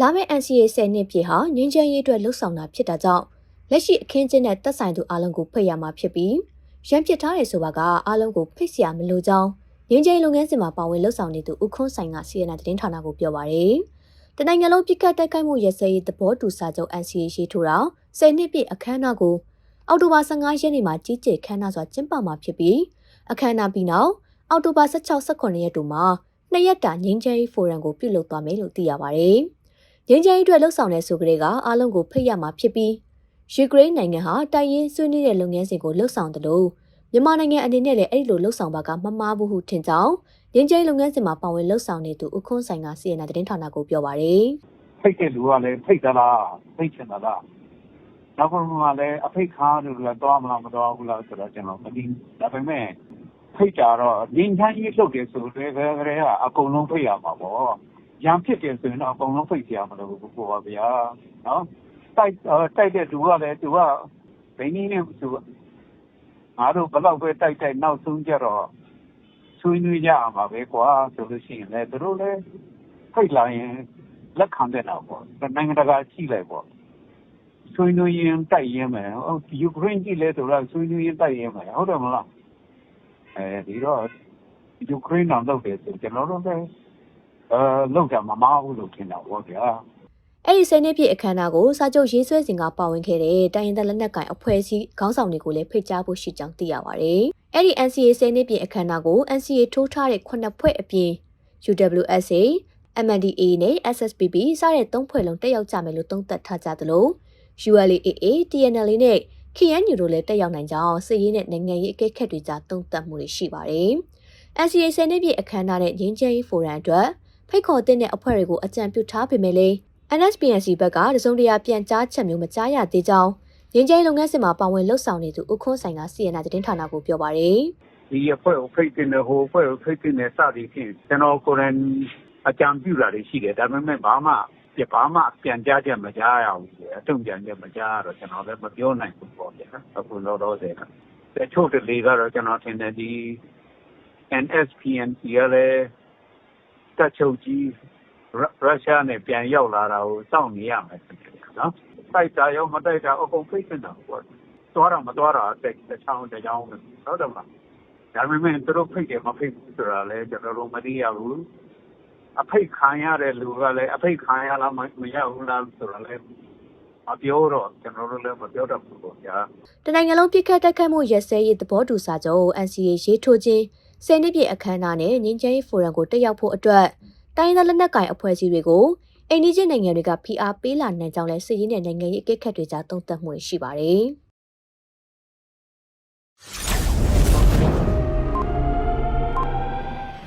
လာမယ့် NCA 10နှစ်ပြည့်ဟာငြိမ်းချမ်းရေးအတွက်လှုပ်ဆောင်တာဖြစ်တာကြောင့်လက်ရှိအခင်းကျင်းတဲ့တက်ဆိုင်သူအလုံးကိုဖိတ်ရမှာဖြစ်ပြီးရန်ပြစ်ထားတယ်ဆိုပါကအလုံးကိုဖိတ်စရာမလိုကြောင်းငြိမ်းချမ်းလုပ်ငန်းစဉ်မှာပါဝင်လှုပ်ဆောင်နေသူဦးခွန်းဆိုင်က CNN သတင်းဌာနကိုပြောပါရယ်တနိုင်ငံလုံးပြစ်ကတ်တိုက်ခိုက်မှုရစဲရေးသဘောတူစာချုပ် NCA ရေးထိုးတာ10နှစ်ပြည့်အခမ်းအနားကိုအောက်တိုဘာ15ရက်နေ့မှာကြီးကျယ်ခမ်းနားစွာကျင်းပမှာဖြစ်ပြီးအခမ်းအနားပြီးနောက်အောက်တိုဘာ16-18ရက်တို့မှာနှစ်ရက်တာငြိမ်းချမ်းရေးဖိုရမ်ကိုပြုလုပ်သွားမယ်လို့သိရပါရယ်။ ငြိမ်းချမ်းရေးအတွက်လှုပ်ဆောင်တဲ့ဆိုကြတဲ့ကအားလုံးကိုဖိတ်ရမှာဖြစ်ပြီးယူကရိန်းနိုင်ငံဟာတိုက်ရင်ဆွေးနွေးတဲ့လုပ်ငန်းစဉ်ကိုလှုပ်ဆောင်တယ်လို့မြန်မာနိုင်ငံအနေနဲ့လည်းအဲ့ဒီလိုလှုပ်ဆောင်ပါကမမားဘူးဟုထင်ကြောင်းငြိမ်းချမ်းရေးလုပ်ငန်းစဉ်မှာပါဝင်လှုပ်ဆောင်နေသူဦးခွန်းဆိုင်ကစီရင်နာသတင်းဌာနကိုပြောပါရယ်ဖိတ်တဲ့လူကလည်းဖိတ်သလားဖိတ်ချင်သလားနောက်ဆုံးကလည်းအဖိတ်ခါလို့လည်းသွားမလားမသွားဘူးလားဆိုတော့ကျွန်တော်မသိဘူးဒါပေမဲ့ဖိတ်ကြတော့ငင်းချမ်းကြီးလုပ်တယ်ဆိုတော့လည်းကလေးကအကုန်လုံးဖိတ်ရမှာပေါ့ ရံဖြစ်တယ်ဆိုရင်တော့အကုန်လုံးဖိတ်ကြရမလို့ပြောပါဗျာနော်တိုက်တိုက်တဲ့လူကလည်းသူကဘယ်နည်းနဲ့သူငါတို့ဘယ်တော့ပဲတိုက်တိုက်နောက်ဆုံးကြတော့ဆွေးနွေးကြရမှာပဲကွာဆိုလို့ရှိရင်လည်းသူတို့လည်းဖိတ်လာရင်လက်ခံတဲ့တော့ပေါ့နိုင်ငံတကာကြည့်လိုက်ပေါ့ဆွေးနွေးရင်တိုက်ရင်မယ်ဟုတ်ယူကရိန်းကြည့်လဲဆိုတော့ဆွေးနွေးရင်တိုက်ရင်မယ်ဟုတ်တယ်မလားအဲဒီတော့ယူကရိန်းတော့လုပ်တယ်ဆိုကျွန်တော်တို့လည်း အဲလောက်ကြမမဘူးလို့ထင်တာပေါ့ဗျာအဲ့ဒီဆယ်နှစ်ပြည့်အခမ်းအနားကိုစာချုပ်ရေးဆွဲစဉ်ကပါဝင်ခဲ့တဲ့တိုင်းရင်းသားလက်နက်ကိုင်အဖွဲ့အစည်းခေါင်းဆောင်တွေကိုလည်းဖိတ်ကြားဖို့ရှိကြောင်းသိရပါဗျ။အဲ့ဒီ NCA ဆယ်နှစ်ပြည့်အခမ်းအနားကို NCA ထိုးထားတဲ့ခုနှစ်ဖွဲ့အပြင် UWSA MNDAA နဲ့ SSPP စတဲ့သုံးဖွဲ့လုံးတက်ရောက်ကြမယ်လို့သုံးသပ်ထားကြသလို ULAA TNL နဲ့ KNU တို့လည်းတက်ရောက်နိုင်ကြောင်းစစ်ရေးနဲ့နိုင်ငံရေးအကဲခတ်တွေကြားသုံးသပ်မှုတွေရှိပါတယ်။ NCA ဆယ်နှစ်ပြည့်အခမ်းအနားနဲ့ငင်းချမ်းရေးဖိုရမ်အတွက် ဖိတ်ခေါ်တဲ့အဖွဲ့တွေကိုအကြံပြုထားပေမဲ့လည်း NSPNC ဘက်ကတစုံတရာပြန်ကြားချက်မျိုးမကြားရသေးကြောင်းငင်းကျင်းလုပ်ငန်းစဉ်မှာပါဝင်လှုပ်ဆောင်နေသူဦးခွန်းဆိုင်ကစီရင်နာသတင်းဌာနကိုပြောပါရယ်ဒီအဖွဲ့ကိုဖိတ်တင်တဲ့ဟိုအဖွဲ့ကိုဖိတ်တင်တဲ့စသည်ဖြင့်ကျွန်တော်ကိုယ်တိုင်အကြံပြုတာတွေရှိတယ်ဒါပေမဲ့ဘာမှပြဘာမှပြန်ကြားချက်မကြားရဘူးအတုံ့ပြန်ချက်မကြားတော့ကျွန်တော်လည်းမပြောနိုင်ဘူးပေါ့ဗျာအခုလောလောဆယ်ကတချို့တလေကတော့ကျွန်တော်ထင်တယ်ဒီ NSPNC ရလဲ တက်ချုပ်ကြီး ရုရှားနဲ့ ပြန်ရောက်လာတာကို စောင့်နေရမယ်နော် တိုက်တာရော မတိုက်တာအကုန်ဖိတ်နေတာပေါ့ သွားတာ မသွားတာတက်တချောင်းတချောင်းဟုတ်တယ်မလား ဒါပေမဲ့ သူတို့ ဖိတ်တယ် မဖိတ်ဘူးဆိုတာလည်း ကျွန်တော်တို့ မသိရဘူး အဖိတ်ခံရတဲ့လူကလည်း အဖိတ်ခံရလား မရဘူးလားဆိုတာလည်း မပြောတော့ ကျွန်တော်တို့လည်း မပြောတတ်ဘူးပေါ့ဗျာ တနိုင်ငံလုံးပြစ်ခတ်တိုက်ခိုက်မှုရက်စဲရေး သဘောတူစာချုပ် NCA ရေးထိုးခြင်း ဆယ်နှစ်ပြည့်အခမ်းအနားနဲ့ငင်းချမ်းရေးဖိုရမ်ကိုတက်ရောက်ဖို့အတွက်တိုင်းဒေသလက်နက်ကိုင်အဖွဲ့အစည်းတွေကိုအိန္ဒိယနိုင်ငံတွေကဖိအားပေးလာနိုင်ကြောင်းလဲစစ်ရေးနဲ့နိုင်ငံရေးအကဲခတ်တွေကြားသုံးသပ်မှုတွေရှိပါတယ်။